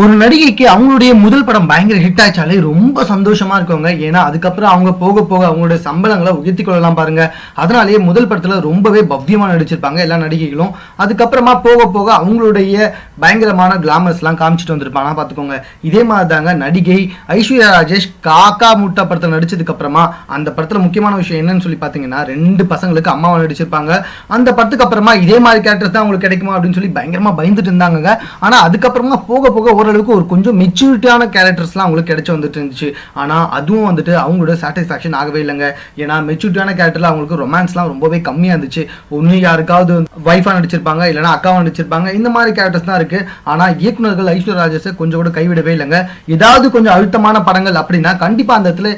ஒரு நடிகைக்கு அவங்களுடைய முதல் படம் பயங்கர ஹிட் ஆச்சாலே ரொம்ப சந்தோஷமா இருக்குங்க. ஏன்னா அதுக்கப்புறம் அவங்க போக போக அவங்களுடைய சம்பளங்களை உயர்த்தி கொள்ளலாம் பாருங்க. அதனாலேயே முதல் படத்துல ரொம்பவே பவ்யமா நடிச்சிருப்பாங்க எல்லா நடிகைகளும். அதுக்கப்புறமா போக போக அவங்களுடைய பயங்கரமான கிளாமர்ஸ்லாம் காமிச்சிட்டு வந்திருப்பாங்க பார்த்துக்கோங்க இதே மாதிரி தாங்க நடிகை ஐஸ்வர்யா ராஜேஷ் காக்கா முட்டா படத்தில் நடிச்சதுக்கு அப்புறமா அந்த படத்துல முக்கியமான விஷயம் என்னன்னு சொல்லி பார்த்தீங்கன்னா ரெண்டு பசங்களுக்கு அம்மாவை நடிச்சிருப்பாங்க. அந்த படத்துக்கு அப்புறமா இதே மாதிரி கேரக்டர் தான் அவங்களுக்கு கிடைக்குமா அப்படின்னு சொல்லி பயங்கரமா பயந்துட்டு இருந்தாங்க ஆனா அதுக்கப்புறமா போக போக ஒரு ஓரளவுக்கு ஒரு கொஞ்சம் மெச்சூரிட்டியான கேரக்டர்ஸ்லாம் அவங்களுக்கு கிடைச்சி வந்துட்டு இருந்துச்சு. ஆனால் அதுவும் வந்துட்டு அவங்களோட சாட்டிஸ்ஃபேக்ஷன் ஆகவே இல்லைங்க. ஏன்னா மெச்சூரிட்டியான கேரக்டரில் அவங்களுக்கு ரொமான்ஸ்லாம் ரொம்பவே கம்மியாக இருந்துச்சு. ஒன்று யாருக்காவது ஒய்ஃபாக நடிச்சிருப்பாங்க இல்லைனா அக்காவாக நடிச்சிருப்பாங்க இந்த மாதிரி கேரக்டர்ஸ் தான் இருக்குது ஆனால் இயக்குனர்கள் ஐஸ்வர்யா ராஜேஷை கொஞ்சம் கூட கைவிடவே இல்லைங்க. ஏதாவது கொஞ்சம் அழுத்தமான படங்கள் அப்படின்னா கண்டிப்பாக அந்த இடத்துல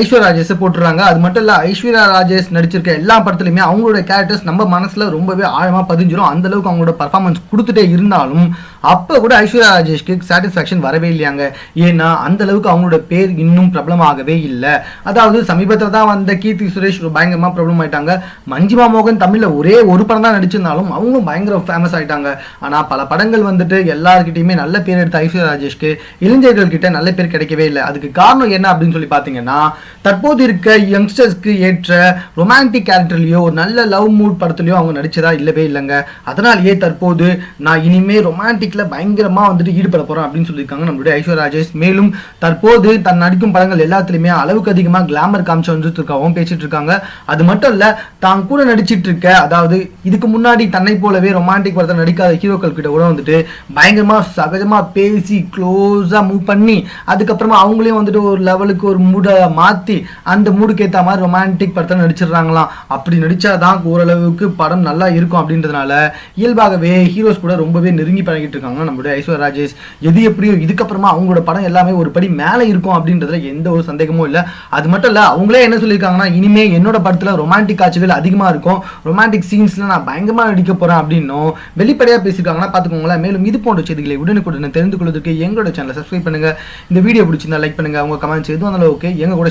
ஐஸ்வர்யா ராஜேஷை போட்டுறாங்க. அது மட்டும் இல்லை ஐஸ்வர்யா ராஜேஷ் நடிச்சிருக்க எல்லா படத்துலையுமே அவங்களோட கேரக்டர்ஸ் நம்ம மனசில் ரொம்பவே ஆழமாக பதிஞ்சிரும். அந்தளவுக்கு அவங்களோட பர்ஃபார்மன்ஸ் கொடுத்துட்டே இருந்தாலும் அப்போ கூட ஐஸ்வர்யா ராஜேஷ்க்கு சாட்டிஸ்ஃபேக்ஷன் வரவே இல்லையாங்க. ஏன்னா அந்தளவுக்கு அவங்களோட பேர் இன்னும் பிரபலமாகவே இல்லை. அதாவது சமீபத்தில் தான் வந்த கீர்த்தி சுரேஷ் பயங்கரமாக பயங்கரமா பிரபலம் ஆயிட்டாங்க. மஞ்சிமா மோகன் தமிழில் ஒரே ஒரு படம் தான் நடிச்சிருந்தாலும் அவங்களும் பயங்கர ஃபேமஸ் ஆயிட்டாங்க. ஆனால் பல படங்கள் வந்துட்டு எல்லாருக்கிட்டையுமே நல்ல பேர் எடுத்த ஐஸ்வர்யா ராஜேஷ்க்கு இளைஞர்கள் கிட்ட நல்ல பேர் கிடைக்கவே இல்லை. அதுக்கு காரணம் என்ன அப்படின்னு சொல்லி பார்த்தீங்கன்னா தற்போது இருக்க யங்ஸ்டர்ஸ்க்கு ஏற்ற ரொமான்டிக் கேரக்டர்லயோ ஒரு நல்ல லவ் மூட் படத்துலயோ அவங்க நடிச்சதா இல்லவே இல்லைங்க. அதனாலேயே தற்போது நான் இனிமேல் ரொமான்டிக்ல பயங்கரமாக வந்துட்டு ஈடுபட போறேன் அப்படின்னு சொல்லியிருக்காங்க நம்மளுடைய ஐஸ்வர் ராஜேஷ் மேலும் தற்போது தன் நடிக்கும் படங்கள் எல்லாத்துலயுமே அளவுக்கு அதிகமாக கிளாமர் காமிச்சு வந்துட்டு இருக்காவும் பேசிட்டு இருக்காங்க அது மட்டும் இல்ல தான் கூட நடிச்சிட்டு இருக்க அதாவது இதுக்கு முன்னாடி தன்னை போலவே ரொமான்டிக் படத்தை நடிக்காத ஹீரோக்கள் கிட்ட கூட வந்துட்டு பயங்கரமா சகஜமா பேசி க்ளோஸாக மூவ் பண்ணி அதுக்கப்புறமா அவங்களையும் வந்துட்டு ஒரு லெவலுக்கு ஒரு மூட மூடை மாற்றி அந்த மூடுக்கு ஏற்ற மாதிரி ரொமான்டிக் படத்தை நடிச்சிடுறாங்களாம். அப்படி நடித்தா தான் ஓரளவுக்கு படம் நல்லா இருக்கும் அப்படின்றதுனால இயல்பாகவே ஹீரோஸ் கூட ரொம்பவே நெருங்கி பழகிட்டு இருக்காங்க நம்மளுடைய ஐஸ்வர்யா ராஜேஷ். எது எப்படியோ இதுக்கப்புறமா அவங்களோட படம் எல்லாமே ஒரு படி மேலே இருக்கும் அப்படின்றதுல எந்த ஒரு சந்தேகமும் இல்லை. அது மட்டும் இல்லை அவங்களே என்ன சொல்லியிருக்காங்கன்னா இனிமே என்னோட படத்தில் ரொமான்டிக் காட்சிகள் அதிகமாக இருக்கும். ரொமான்டிக் சீன்ஸில் நான் பயங்கரமாக நடிக்க போகிறேன் அப்படின்னும் வெளிப்படையாக பேசியிருக்காங்கன்னா பார்த்துக்கோங்களேன் மேலும் இது போன்ற செய்திகளை உடனுக்குடன் தெரிந்து கொள்வதற்கு எங்களோட சேனலை சப்ஸ்கிரைப் பண்ணுங்க. இந்த வீடியோ பிடிச்சிருந்தா லைக் பண்ணுங்க. உங்கள் கமெண்ட்ஸ் எதுவும் இருந்தாலும் ஓகே எங்க கூட